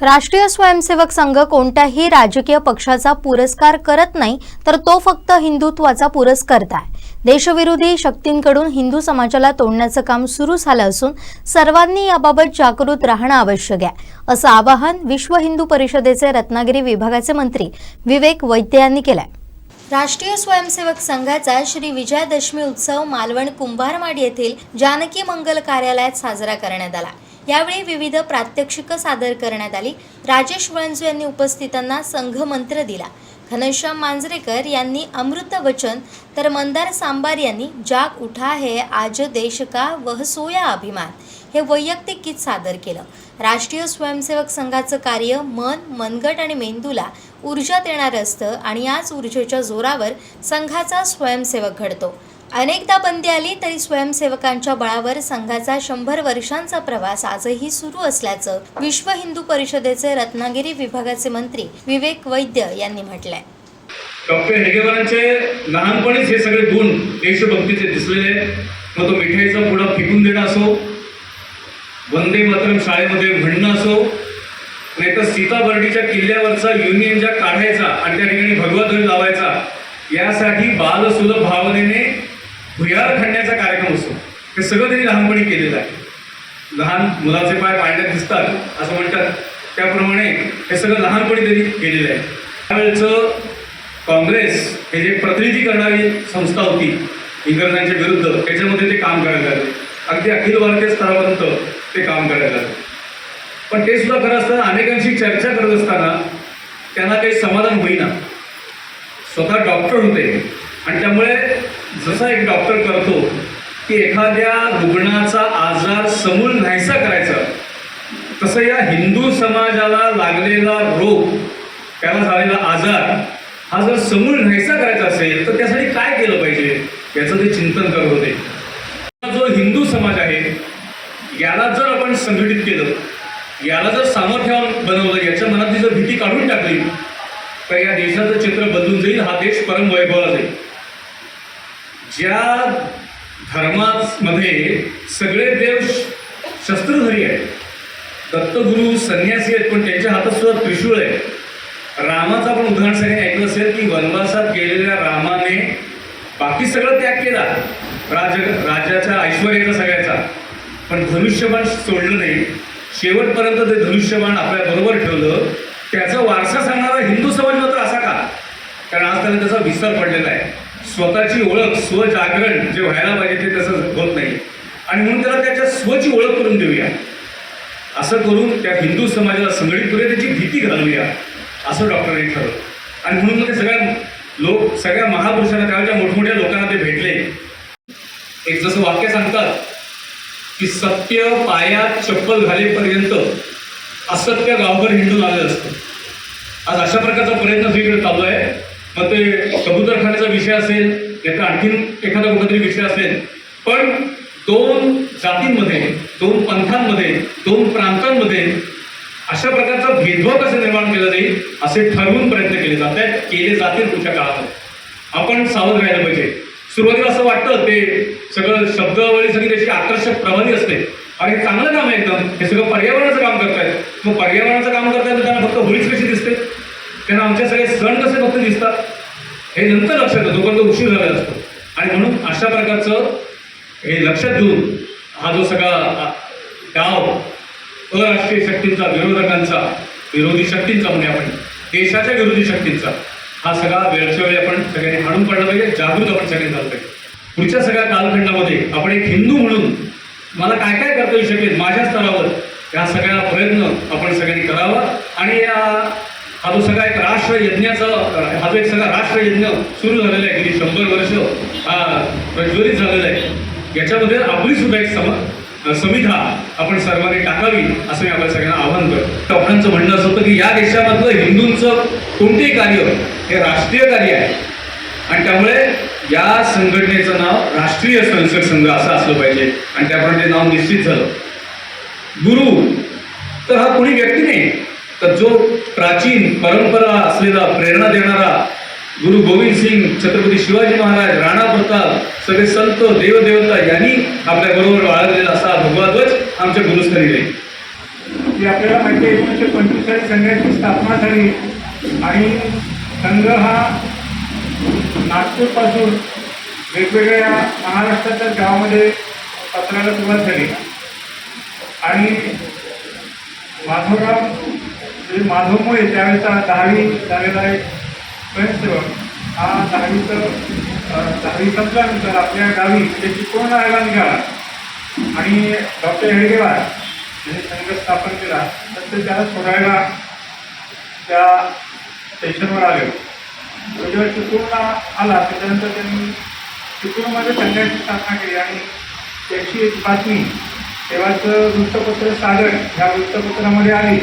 राष्ट्रीय स्वयंसेवक संघ कोणत्याही राजकीय पक्षाचा पुरस्कार करत नाही तर तो फक्त हिंदुत्वाचा पुरस्कर्ता आहे. देशविरोधी शक्तींकडून हिंदू समाजाला तोडण्याचं काम सुरू झालं असून सर्वांनी याबाबत जागृत राहणं आवश्यक आहे असं आवाहन विश्व हिंदू परिषदेचे रत्नागिरी विभागाचे मंत्री विवेक वैद्य यांनी केलंय. राष्ट्रीय स्वयंसेवक संघाचा श्री विजयादशमी उत्सव मालवण कुंभारमाड येथील जानकी मंगल कार्यालयात साजरा करण्यात आला. यावेळी विविध प्रात्यक्षिकं सादर करण्यात आली. राजेश वळंजू यांनी उपस्थितांना संघ मंत्र दिला. घनश्याम मांजरेकर यांनी अमृत वचन तर मंदार सांबार यांनी जाग उठा है आज देश का वह सोया अभिमान. हे वैयक्तिक गीत सादर केलं. राष्ट्रीय स्वयंसेवक संघाचं कार्य मन मनगट आणि मेंदूला ऊर्जा देणारं असतं आणि याच ऊर्जेच्या जोरावर संघाचा स्वयंसेवक घडतो. अनेकदा बंदी आली तरी स्वयंसेवकांच्या बळावर संघाचा शंभर वर्षांचा प्रवास आजही सुरू असल्याचं विश्व हिंदू परिषदेचे रत्नागिरी विभागाचे मंत्री विवेक वैद्य यांनी म्हटलंय. डॉक्टर हेगेवारांचे लहानपणीच हे सगळे गुण देशभक्तीचे दिसलेले मग तो मिठाईचा पुढा फेकून देणं असो वंदे मातरम शाळेमध्ये म्हणणं असो नाही तर सीताबर्डीच्या किल्ल्यावरचा युनियनच्या काढायचा आणि त्या ठिकाणी भगवा ध्वज लावायचा यासाठी बालसुलभ भावनेने भुयार खणण्याचा कार्यक्रम असतो. हे सगळं त्यांनी लहानपणी केलेलं आहे. लहान मुलाचे पाय पाळण्यात दिसतात असं म्हणतात. त्याप्रमाणे हे सगळं लहानपणी त्यांनी केलेलं आहे. त्यावेळेचं काँग्रेस हे जे प्रतिनिधी करणारी संस्था होती इंग्रजांच्या विरुद्ध त्याच्यामध्ये ते काम करायला लागले. अगदी अखिल भारतीय स्तरापर्यंत ते काम करायला लागले. पण ते सुद्धा खरं असताना अनेकांशी चर्चा करत असताना त्यांना काही समाधान होईना. स्वतः डॉक्टर होते. आणि त्यामुळे जसा एक डॉक्टर करतो की एखाद्या रुग्णाचा आजार समूळ नाहीसा करायचा. तसं या हिंदू समाजाला लागलेला रोग त्याला झालेला आजार हा जर समूळ नाहीसा करायचा असेल तर त्यासाठी काय केलं पाहिजे? याचं ते चिंतन करत होते. जो हिंदू समाज आहे याला जर आपण संघटित केलं याला जर सामर्थ्य बनवलं याच्या मनातली जर भीती काढून टाकली तर या देशाचं चित्र बदलून जाईल हा देश परम वैभवाला जाईल. ज्या धर्मामध्ये सगळे देव शस्त्रधारी आहेत. दत्तगुरु संन्यासी आहेत पण त्यांच्या हातात सुद्धा त्रिशूळ आहे. रामाचं आपण उदाहरण सगळ्यांनी ऐकलं असेल की वनवासात गेलेल्या रामाने बाकी सगळं त्याग केला. राज राजाच्या ऐश्वर्याचा सगळ्याचा. पण धनुष्यबाण सोडलं नाही. शेवटपर्यंत ते धनुष्यबाण आपल्या बरोबर ठेवलं. त्याचा वारसा सांगणारा हिंदू समाज मात्र असा का? कारण आज त्याला त्याचा विस्तार पडलेला आहे. स्वतःची ओळख स्वजागरण जे व्हायला पाहिजे ते तसं होत नाही. आणि म्हणून त्याला त्याच्या स्वची ओळख करून देऊया. असं करून त्या हिंदू समाजाला संघटित करूया त्याची भीती घालूया असं डॉक्टरांनी ठरवलं. आणि म्हणून मग ते सगळ्या लोक सगळ्या महापुरुषांना त्यावेळेच्या मोठमोठ्या लोकांना ते भेटले. एक जसं वाक्य सांगतात की सत्य पायात चप्पल घालेपर्यंत असत्य गावभर हिंडून आलेलं असतं. आज अशा प्रकारचा प्रयत्न सगळीकडे चालू आहे. मग ते कबूतरखान्याचा विषय असेल त्याचा आणखीन एखादा कुठेतरी विषय असेल. पण दोन जातींमध्ये दोन पंथांमध्ये दोन प्रांतांमध्ये अशा प्रकारचा भेदभाव कसा निर्माण केला जाईल असे ठरवून प्रयत्न केले जात आहेत केले जातील पुढच्या काळामध्ये. आपण सावध राहायला पाहिजे. सुरुवातीला असं वाटतं ते सगळं शब्दावळी सगळी त्याची आकर्षक प्रवाही असते. आणि हे चांगलं काम आहे एकदम. हे सगळं पर्यावरणाचं काम करतायत. मग पर्यावरणाचं काम करतायत त्यांना फक्त होळीच कशी दिसते? त्यांना आमचे सगळे सण कसे फक्त दिसतात हे नंतर लक्षात येतो. पण तो उशीर झालेला असतो. आणि म्हणून अशा प्रकारचं हे लक्षात घेऊन हा जो सगळा डाव अराष्ट्रीय शक्तींचा विरोधकांचा विरोधी शक्तींचा म्हणजे आपण देशाच्या विरोधी शक्तींचा हा सगळा वेळच्या वेळी आपण सगळ्यांनी हाणून काढला पाहिजे जागृत आपण सगळे झालं पाहिजे. पुढच्या सगळ्या कालखंडामध्ये आपण एक हिंदू म्हणून मला काय काय करता येऊ शकेल माझ्या स्तरावर या सगळ्या प्रयत्न आपण सगळ्यांनी करावा. आणि या हा जो सगळा एक राष्ट्रयज्ञाचा हा जो एक सगळा राष्ट्रयज्ञ सुरू झालेला आहे गेली शंभर वर्ष हा प्रज्वलित झालेला आहे. याच्यामध्ये आपली सुद्धा एक सम संविधा आपण सर्वांनी टाकावी असं मी आपल्या सगळ्यांना आव्हान करतो. आपणांचं म्हणणं असं होतं की या देशामधलं हिंदूंचं कोणतेही कार्य हे राष्ट्रीय कार्य आहे? आणि त्यामुळे या संघटनेचं नाव राष्ट्रीय संसद संघ असं असलं पाहिजे. आणि त्याप्रमाणे ते नाव निश्चित झालं. गुरु तर हा कोणी व्यक्ती नाही. तर जो प्राचीन परंपरा असलेला प्रेरणा देणारा गुरु गोविंद सिंग छत्रपती शिवाजी महाराज राणा प्रताप सगळे संत देवदेवता यांनी आपल्या बरोबर वाळवलेला असा भगवा ध्वज आमच्या गुरुस्थानी राहील. की आपल्याला माहिती आहे एकोणीसशे पंचवीस साली संघाची स्थापना झाली आणि संघ हा नागपूरपासून वेगवेगळ्या महाराष्ट्राच्या गावामध्ये पसरायला सुरुवात झाली. आणि माधवराव म्हणजे माधवमुळे त्यावेळेचा दहावी झालेला एक स्वयंसेवक. हा दहावीचं दहावी संपल्यानंतर आपल्या गावी त्याची पूर्ण राहायला निघाला आणि डॉक्टर हेडगेवार यांनी संघ स्थापन केला. तर ते त्याला सोडायला त्या स्टेशनवर आले. तो जेव्हा चिपळूणला आला. त्याच्यानंतर त्यांनी चिपळूणमध्ये संघाची स्थापना केली. आणि त्याची एक बातमी तेव्हाचं वृत्तपत्र सागर ह्या वृत्तपत्रामध्ये आली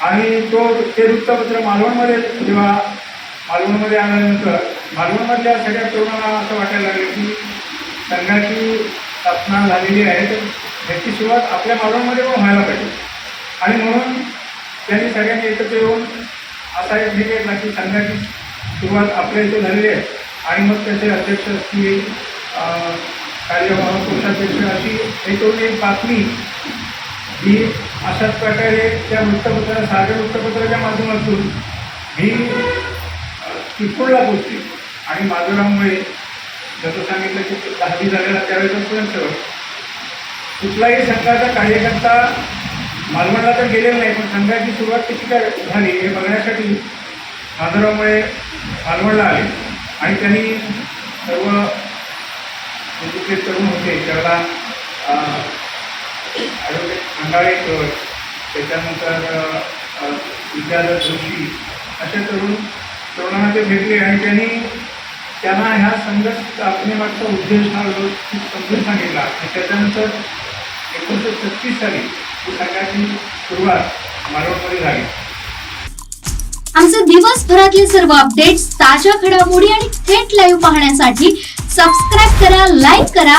आणि तो ते वृत्तपत्र मालवणमध्ये जेव्हा मालवणमध्ये आल्यानंतर मालवणमधल्या सगळ्या तरुणांना असं वाटायला लागलं की संघाची स्थापना झालेली आहे तर ह्याची सुरुवात आपल्या मालवणमध्ये पण व्हायला पाहिजे. आणि म्हणून त्यांनी सगळ्यांनी एकत्र येऊन असा एक निर्णय घेतला की संघाची सुरुवात आपल्या इथे झालेली आहे. आणि मग त्याचे अध्यक्ष असतील कार्यभाव कार्यवाह कोषाध्यक्ष अशी हे एक बातमी ही अशाच प्रकारे त्या वृत्तपत्र साध्या वृत्तपत्राच्या माध्यमातून मी अ, गोष्टी आणि माधवरावमुळे जसं सांगितलं की तो दहावी झालेला त्यावेळेस स्वयंसेवक कुठलाही संघाचा कार्यकर्ता मालवणला तर गेलेला नाही पण संघाची सुरुवात कशी काय झाली हे बघण्यासाठी माधवरावमुळे मालवणला आले. आणि त्यांनी सर्व जे तरुण होते. त्याला ॲडव्होकेट खंडाळेकर त्याच्यानंतर अ, विद्याधर जोशी अशा तरुण तरुणांना ते भेटले आणि त्यांनी त्यांना ह्या संघ स्थापनेमागचा उद्देश हा व्यवस्थित समजून सांगितला. आणि त्याच्यानंतर एकोणीसशे छत्तीस साली ही संघाची सुरुवात मारवडमध्ये झाली. आमचे दिवसभरातील सर्व अपडेट्स ताज्या घडामोडी आणि थेट लाईव्ह पाहण्यासाठी सबस्क्राईब करा लाईक करा